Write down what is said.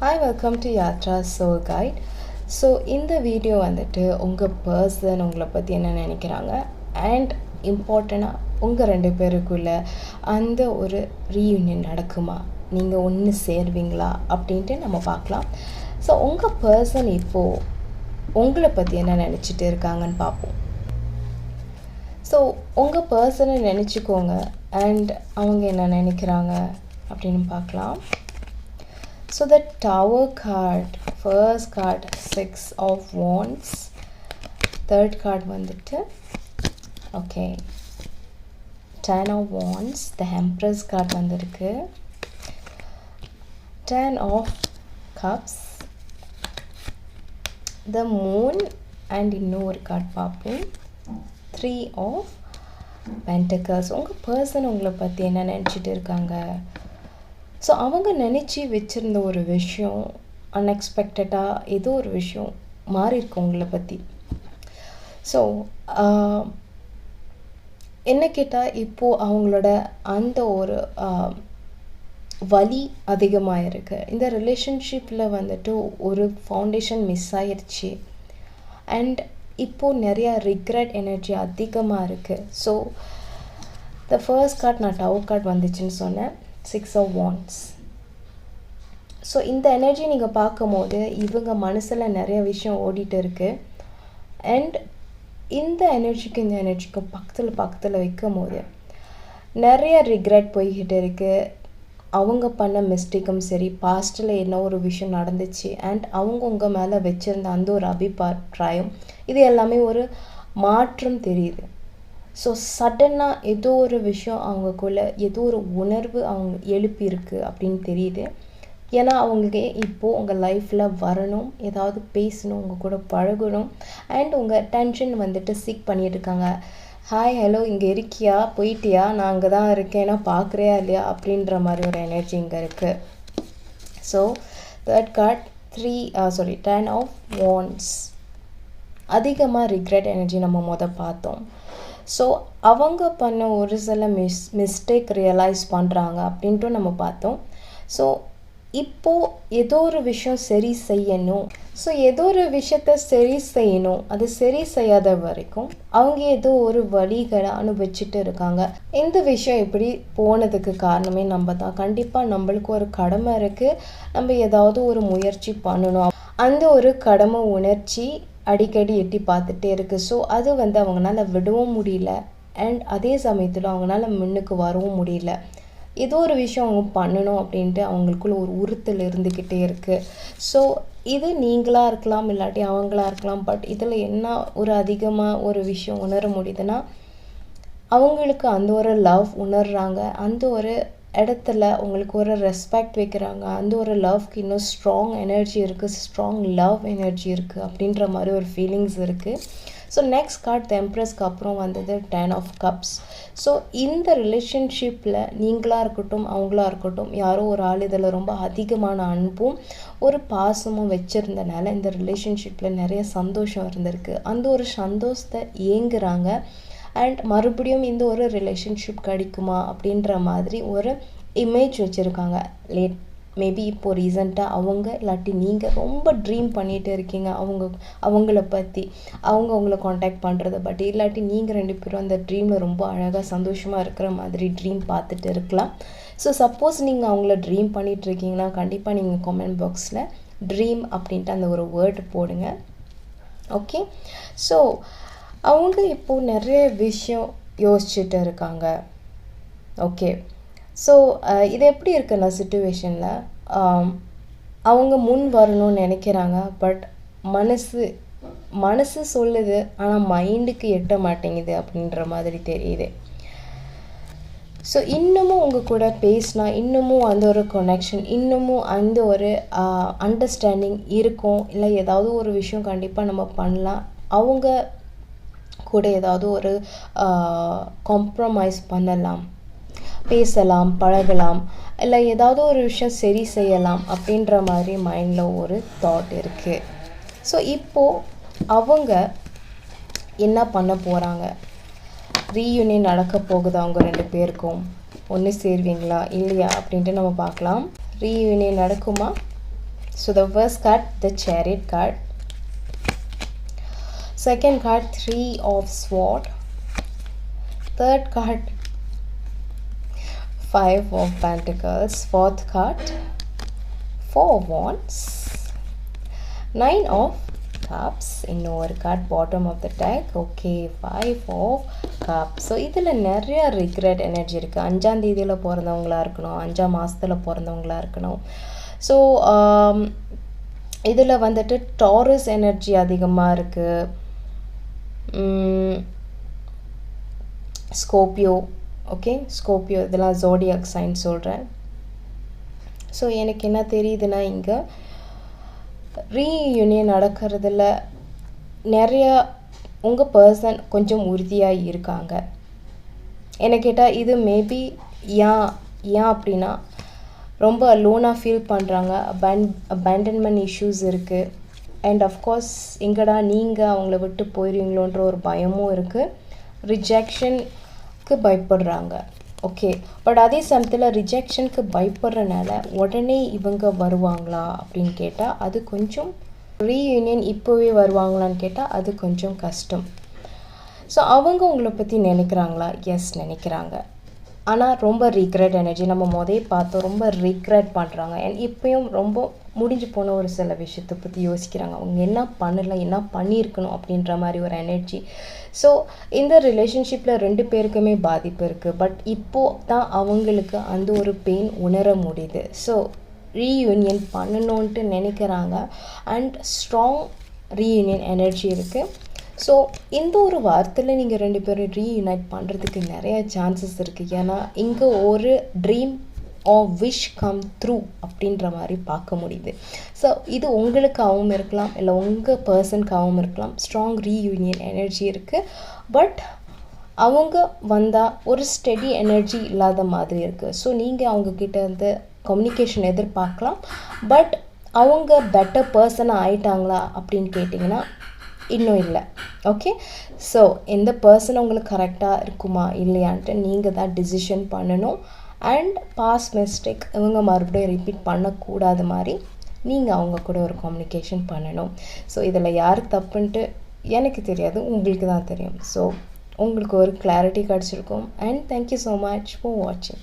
Hi welcome to Yatra soul guide so இந்த video வந்துட்டு உங்கள் பர்சன் உங்களை பற்றி என்ன நினைக்கிறாங்க? அண்ட் இம்பார்ட்டண்ட்டாக உங்கள் ரெண்டு பேருக்குள்ள அந்த ஒரு ரீயூனியன் நடக்குமா? நீங்கள் ஒன்று சேர்வீங்களா? அப்படின்ட்டு நம்ம பார்க்கலாம். ஸோ உங்கள் பர்சன் இப்போது உங்களை பற்றி என்ன நினச்சிட்டு இருக்காங்கன்னு பார்ப்போம். ஸோ உங்கள் பர்சனை நினச்சிக்கோங்க. அண்ட் அவங்க என்ன நினைக்கிறாங்க? அப்படின்னு பார்க்கலாம். So the tower card first card six of wands third card வந்துட்டு okay ten of wands the empress card வந்திருக்கு ten of cups the moon and இன்னும் ஒரு கார்ட் பார்ப்போம். த்ரீ ஆஃப் பென்டக்கல்ஸ் உங்கள் பர்சன் உங்களை பற்றி என்ன நினச்சிட்டு இருக்காங்க? ஸோ அவங்க நினச்சி வச்சுருந்த ஒரு விஷயம் அன்எக்ஸ்பெக்டடாக ஏதோ ஒரு விஷயம் மாறி இருக்கு உங்களை பற்றி ஸோ என்ன கேட்டால் இப்போது அவங்களோட அந்த ஒரு வலி அதிகமாக இருக்குது இந்த ரிலேஷன்ஷிப்பில் வந்துட்டு ஒரு ஃபவுண்டேஷன் மிஸ் ஆயிடுச்சு அண்ட் இப்போது நிறையா ரிக்ரெட் எனர்ஜி அதிகமாக இருக்குது ஸோ த ஃபர்ஸ்ட் கார்ட் நான் டவு கார்ட் வந்துச்சுன்னு சொன்னேன். சிக்ஸ் ஆஃப் வான்ஸ் ஸோ இந்த எனர்ஜி நீங்கள் பார்க்கும்போது இவங்க மனசில் நிறைய விஷயம் ஓடிட்டு இருக்குது அண்ட் இந்த எனர்ஜிக்கு இந்த எனர்ஜிக்கும் பக்கத்தில் பக்கத்தில் வைக்கும் போது நிறைய ரிக்ரெட் போய்கிட்டு இருக்குது அவங்க பண்ண மிஸ்டேக்கும் சரி பாஸ்ட்டில் என்ன ஒரு விஷயம் நடந்துச்சு அண்ட் அவங்க உங்கள் மேலே வச்சுருந்த அந்த ஒரு அபிப்பிராயம் இது எல்லாமே ஒரு மாற்றம் தெரியுது. ஸோ சடனாக ஏதோ ஒரு விஷயம் அவங்கக்குள்ள ஏதோ ஒரு உணர்வு அவங்க எழுப்பியிருக்கு அப்படின்னு தெரியுது. ஏன்னா அவங்களுக்கு இப்போது உங்கள் லைஃப்பில் வரணும் ஏதாவது பேசணும் உங்கள் கூட பழகணும். அண்ட் உங்கள் டென்ஷன் வந்துட்டு சீக் பண்ணிகிட்டு இருக்காங்க. ஹாய் ஹலோ இங்கே இருக்கியா? போயிட்டியா? நான் அங்கே தான் இருக்கேன். ஏன்னா பார்க்குறியா இல்லையா? அப்படின்ற மாதிரி ஒரு எனர்ஜி இங்கே இருக்குது so third card three sorry ten of wands அதிகமாக ரிக்ரெட் எனர்ஜி நம்ம மொதல் பார்த்தோம். ஸோ அவங்க பண்ண ஒரு சில மிஸ் மிஸ்டேக் ரியலைஸ் பண்ணுறாங்க அப்படின்ட்டு நம்ம பார்த்தோம். ஸோ இப்போது ஏதோ ஒரு விஷயம் சரி செய்யணும். ஸோ ஏதோ ஒரு விஷயத்த சரி செய்யணும். அது சரி செய்யாத வரைக்கும் அவங்க ஏதோ ஒரு வழிகளை அனுபவிச்சுட்டு இருக்காங்க. இந்த விஷயம் இப்படி போனதுக்கு காரணமே நம்ம தான். கண்டிப்பாக நம்மளுக்கு ஒரு கடமை இருக்குது நம்ம ஏதாவது ஒரு முயற்சி பண்ணணும். அந்த ஒரு கடமை உணர்ச்சி அடிக்கடி எட்டி பார்த்துட்டே இருக்குது ஸோ அது வந்து அவங்களால விடவும் முடியல. அண்ட் அதே சமயத்தில் அவங்களால முன்னுக்கு வரவும் முடியல. ஏதோ ஒரு விஷயம் அவங்க பண்ணணும் அப்படின்ட்டு அவங்களுக்குள்ள ஒரு உறுத்தல் இருந்துக்கிட்டே இருக்குது ஸோ இது நீங்களாக இருக்கலாம் இல்லாட்டி அவங்களா இருக்கலாம் பட் இதில் என்ன ஒரு அதிகமாக ஒரு விஷயம் உணர முடியுதுன்னா அவங்களுக்கு அந்த ஒரு லவ் உணர்றாங்க. அந்த ஒரு இடத்துல உங்களுக்கு ஒரு ரெஸ்பெக்ட் வைக்கிறாங்க அந்த ஒரு லவ்க்கு இன்னும் ஸ்ட்ராங் எனர்ஜி இருக்குது ஸ்ட்ராங் லவ் எனர்ஜி இருக்குது அப்படின்ற மாதிரி ஒரு ஃபீலிங்ஸ் இருக்குது ஸோ நெக்ஸ்ட் கார்ட் டெம்ப்ரஸ்க்கு அப்புறம் வந்தது டென் ஆஃப் கப்ஸ் ஸோ இந்த ரிலேஷன்ஷிப்பில் நீங்களாக இருக்கட்டும் அவங்களாக இருக்கட்டும் யாரோ ஒரு ஆள் இதில் ரொம்ப அதிகமான அன்பும் ஒரு பாசமும் வச்சுருந்தனால இந்த ரிலேஷன்ஷிப்பில் நிறைய சந்தோஷம் இருந்திருக்கு. அந்த ஒரு சந்தோஷத்தை ஏங்குறாங்க. அண்ட் மறுபடியும் இந்த ஒரு ரிலேஷன்ஷிப் கிடைக்குமா அப்படின்ற மாதிரி ஒரு இமேஜ் வச்சுருக்காங்க. லேட் மேபி இப்போ ரீசண்டாக அவங்க இல்லாட்டி நீங்கள் ரொம்ப ட்ரீம் பண்ணிகிட்டு இருக்கீங்க அவங்க அவங்கள பற்றி அவங்க உங்களை காண்டாக்ட் பண்ணுறது பட் இல்லாட்டி நீங்கள் ரெண்டு பேரும் அந்த ட்ரீமில் ரொம்ப அழகாக சந்தோஷமாக இருக்கிற மாதிரி ட்ரீம் பார்த்துட்டு இருக்கலாம். ஸோ சப்போஸ் நீங்கள் அவங்கள ட்ரீம் பண்ணிகிட்டு இருக்கீங்கன்னா கண்டிப்பாக நீங்கள் கமெண்ட் பாக்ஸில் ட்ரீம் அப்படின்ட்டு அந்த ஒரு வேர்டு போடுங்க. ஓகே ஸோ அவங்க இப்போது நிறைய விஷயம் யோசிச்சுட்டு இருக்காங்க. ஓகே ஸோ இது எப்படி இருக்குன்னா சுச்சுவேஷனில் அவங்க முன் வரணும்னு நினைக்கிறாங்க பட் மனசு மனசு சொல்லுது ஆனால் மைண்டுக்கு எட்ட மாட்டேங்குது அப்படின்ற மாதிரி தெரியுது. ஸோ இன்னமும் உங்கள் கூட பேசினா இன்னமும் அந்த ஒரு கொனெக்ஷன் இன்னமும் அந்த ஒரு அண்டர்ஸ்டாண்டிங் இருக்கும் இல்லை ஏதாவது ஒரு விஷயம் கண்டிப்பாக நம்ம பண்ணலாம். அவங்க கூட ஏதாவது ஒரு காம்ப்ரமைஸ் பண்ணலாம். பேசலாம் பழகலாம் இல்லை ஏதாவது ஒரு விஷயம் சரி செய்யலாம் அப்படின்ற மாதிரி மைண்டில் ஒரு தாட் இருக்குது ஸோ இப்போது அவங்க என்ன பண்ண போகிறாங்க ரீயூனியன் நடக்க போகுது அவங்க ரெண்டு பேருக்கும். ஒன்று சேருவீங்களா? இல்லையா? அப்படின்ட்டு நம்ம பார்க்கலாம். ரீயூனியன் நடக்குமா? So the first card the chariot card second card three of sword. Third card five of pentacles. Fourth card four of wands. Nine of cups. இன்னொரு card bottom of the deck okay five of cup so இதில் நிறைய regret energy இருக்குது அஞ்சாம் தேதியில் பிறந்தவங்களா இருக்கணும். அஞ்சாம் மாதத்தில் பிறந்தவங்களா இருக்கணும். ஸோ um, இதில் வந்துட்டு டாரஸ் எனர்ஜி அதிகமாக இருக்குது ஸ்கோப்பியோ ஓகே ஸ்கோப்பியோ இதெல்லாம் ஜோடியாக் சைன் சொல்கிறேன் ஸோ எனக்கு என்ன தெரியுதுன்னா இங்கே ரீயூனியன் நடக்கிறதுல நிறையா உங்கள் பர்சன் கொஞ்சம் உறுதியாக இருக்காங்க. என்னை கேட்டால் இது மேபி ஏன் ஏன் அப்படின்னா ரொம்ப லோனாக ஃபீல் பண்ணுறாங்க அபேன் அபேண்டன்மெண்ட் இஷ்யூஸ் இருக்குது அண்ட் அஃப்கோர்ஸ் எங்கடா நீங்கள் அவங்கள விட்டு போயிடுவீங்களோன்ற ஒரு பயமும் இருக்குது ரிஜெக்ஷனுக்கு பயப்படுறாங்க. ஓகே பட் அதே சமயத்தில் ரிஜெக்ஷனுக்கு பயப்படுறனால உடனே இவங்க வருவாங்களா அப்படின்னு கேட்டால் அது கொஞ்சம் ரீயூனியன் இப்போவே வருவாங்களான்னு கேட்டால் அது கொஞ்சம் கஷ்டம். ஸோ அவங்க உங்களை பற்றி நினைக்கிறாங்களா? எஸ் நினைக்கிறாங்க. ஆனால் ரொம்ப ரீக்ரெட் எனர்ஜி நம்ம முதே பார்த்தோம் ரொம்ப ரீக்ரெட் பண்ணுறாங்க அண்ட் இப்போயும் ரொம்ப முடிஞ்சு போன ஒரு சில விஷயத்தை பற்றி யோசிக்கிறாங்க. அவங்க என்ன பண்ணலை என்ன பண்ணியிருக்கணும் அப்படின்ற மாதிரி ஒரு எனர்ஜி ஸோ இந்த ரிலேஷன்ஷிப்பில் ரெண்டு பேருக்குமே பாதிப்பு இருக்குது பட் இப்போது தான் அவங்களுக்கு அந்த ஒரு பெயின் உணர முடியுது. ஸோ ரீயூனியன் பண்ணணுன்ட்டு நினைக்கிறாங்க. அண்ட் ஸ்ட்ராங் ரீயூனியன் எனர்ஜி இருக்குது ஸோ இந்த ஒரு வாரத்தில் நீங்கள் ரெண்டு பேரும் ரீயூனைட் பண்ணுறதுக்கு நிறைய சான்சஸ் இருக்குது ஏன்னா இங்கே ஒரு dream a wish come true அப்படின்ற மாதிரி பார்க்க முடியுது. ஸோ இது உங்களுக்காகவும் இருக்கலாம். இல்லை உங்கள் பர்சனுக்காகவும் இருக்கலாம். ஸ்ட்ராங் ரீயூனியன் எனர்ஜி இருக்குது பட் அவங்க வந்தால் ஒரு ஸ்டெடி எனர்ஜி இல்லாத மாதிரி இருக்குது ஸோ நீங்கள் அவங்கக்கிட்ட வந்து கம்யூனிகேஷன் எதிர்பார்க்கலாம். பட் அவங்க பெட்டர் பர்சனாக ஆயிட்டாங்களா அப்படின்னு கேட்டிங்கன்னா இன்னும் இல்லை. ஓகே ஸோ எந்த பர்சன் உங்களுக்கு கரெக்டாக இருக்குமா இல்லையான்ட்டு நீங்கள் தான் டிசிஷன் பண்ணணும். அண்ட் பாஸ் மிஸ்டேக் இவங்க மறுபடியும் ரிப்பீட் பண்ணக்கூடாத மாதிரி நீங்கள் அவங்க கூட ஒரு கம்யூனிகேஷன் பண்ணணும். ஸோ இதில் யார் தப்புன்ட்டு எனக்கு தெரியாது உங்களுக்கு தான் தெரியும். ஸோ உங்களுக்கு ஒரு கிளாரிட்டி கிடச்சிருக்கும். And thank you so much for வாட்சிங்